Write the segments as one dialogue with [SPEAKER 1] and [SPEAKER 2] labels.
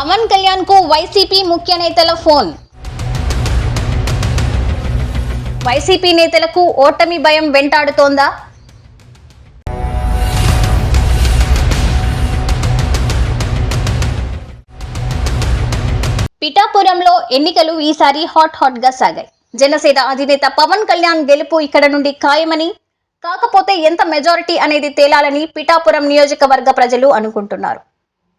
[SPEAKER 1] పవన్ కళ్యాణ్కు వైసీపీ ముఖ్య నేతల ఫోన్. వైసీపీ నేతలకు ఓటమి భయం వెంటాడుతోందా? పిఠాపురంలో ఎన్నికలు ఈసారి హాట్ హాట్గా సాగాయి. జనసేన అధినేత పవన్ కళ్యాణ్ గెలుపు ఇక్కడ నుండి ఖాయమని కాకపోతే ఎంత మెజారిటీ అనేది తేలాలని పిఠాపురం నియోజకవర్గ ప్రజలు అనుకుంటున్నారు.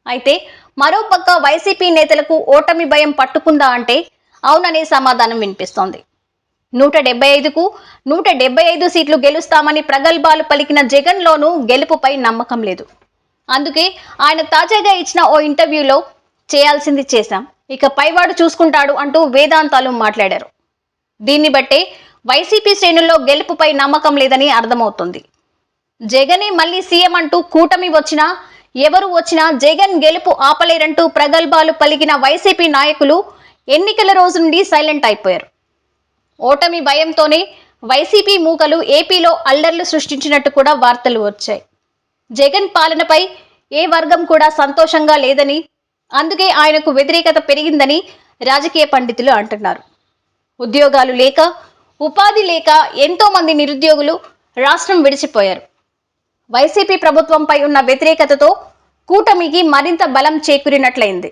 [SPEAKER 1] అయితే మరోపక్క వైసీపీ నేతలకు ఓటమి భయం పట్టుకుందా అంటే అవుననే సమాధానం వినిపిస్తోంది. నూట డెబ్బై ఐదుకు నూట డెబ్బై ఐదు సీట్లు గెలుస్తామని ప్రగల్భాలు పలికిన జగన్లోనూ గెలుపుపై నమ్మకం లేదు. అందుకే ఆయన తాజాగా ఇచ్చిన ఓ ఇంటర్వ్యూలో చేయాల్సింది చేశాం. ఇక పైవాడు చూసుకుంటాడు అంటూ వేదాంతాలు మాట్లాడారు. దీన్ని బట్టే వైసీపీ శ్రేణుల్లో గెలుపుపై నమ్మకం లేదని అర్థమవుతుంది. జగనే మళ్ళీ సీఎం అంటూ కూటమి వచ్చినా ఎవరు వచ్చినా జగన్ గెలుపు ఆపలేరంటూ ప్రగల్భాలు పలికిన వైసీపీ నాయకులు ఎన్నికల రోజు నుండి సైలెంట్ అయిపోయారు. ఓటమి భయంతోనే వైసీపీ మూకలు ఏపీలో అల్లర్లు సృష్టించినట్టు కూడా వార్తలు వచ్చాయి. జగన్ పాలనపై ఏ వర్గం కూడా సంతోషంగా లేదని అందుకే ఆయనకు వ్యతిరేకత పెరిగిందని రాజకీయ పండితులు అంటున్నారు. ఉద్యోగాలు లేక ఉపాధి లేక ఎంతోమంది నిరుద్యోగులు రాష్ట్రం విడిచిపోయారు. వైసీపీ ప్రభుత్వంపై ఉన్న వ్యతిరేకతతో కూటమికి మరింత బలం చేకూరినట్లయింది.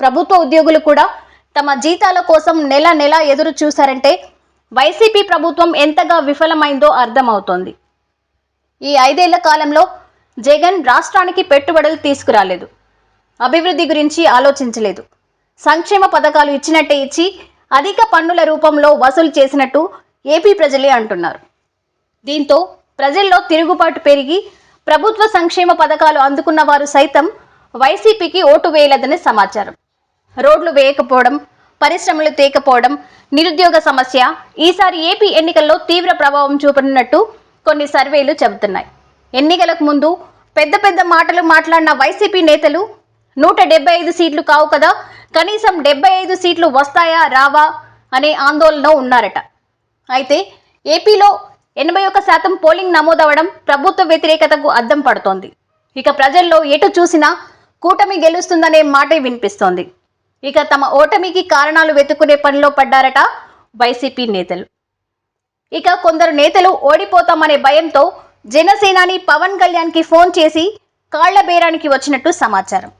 [SPEAKER 1] ప్రభుత్వ ఉద్యోగులు కూడా తమ జీతాల కోసం నెల నెల ఎదురు చూశారంటే వైసీపీ ప్రభుత్వం ఎంతగా విఫలమైందో అర్థమవుతోంది. ఈ ఐదేళ్ళ కాలంలో జగన్ రాష్ట్రానికి పెట్టుబడులు తీసుకురాలేదు. అభివృద్ధి గురించి ఆలోచించలేదు. సంక్షేమ పథకాలు ఇచ్చినట్టే ఇచ్చి అధిక పన్నుల రూపంలో వసూలు చేసినట్టు ఏపీ ప్రజలే అంటున్నారు. దీంతో ప్రజల్లో తిరుగుబాటు పెరిగి ప్రభుత్వ సంక్షేమ పథకాలు అందుకున్న వారు సైతం వైసీపీకి ఓటు వేయలేదని సమాచారం. రోడ్లు వేయకపోవడం పరిశ్రమలు తేకపోవడం నిరుద్యోగ సమస్య ఈసారి ఏపీ ఎన్నికల్లో తీవ్ర ప్రభావం చూపనున్నట్టు కొన్ని సర్వేలు చెబుతున్నాయి. ఎన్నికలకు ముందు పెద్ద పెద్ద మాటలు మాట్లాడిన వైసీపీ నేతలు నూట డెబ్బై ఐదు సీట్లు కావు కదా కనీసం డెబ్బై ఐదు సీట్లు వస్తాయా రావా అనే ఆందోళన ఉన్నారట. అయితే ఏపీలో ఎనభై ఒక్క శాతం పోలింగ్ నమోదవడం ప్రభుత్వ వ్యతిరేకతకు అద్దం పడుతోంది. ఇక ప్రజల్లో ఎటు చూసినా కూటమి గెలుస్తుందనే మాటే వినిపిస్తోంది. ఇక తమ ఓటమికి కారణాలు వెతుకునే పనిలో పడ్డారట వైసీపీ నేతలు. ఇక కొందరు నేతలు ఓడిపోతామనే భయంతో జనసేనాని పవన్ కళ్యాణ్కి ఫోన్ చేసి కాళ్ళ బేరానికి వచ్చినట్టు సమాచారం.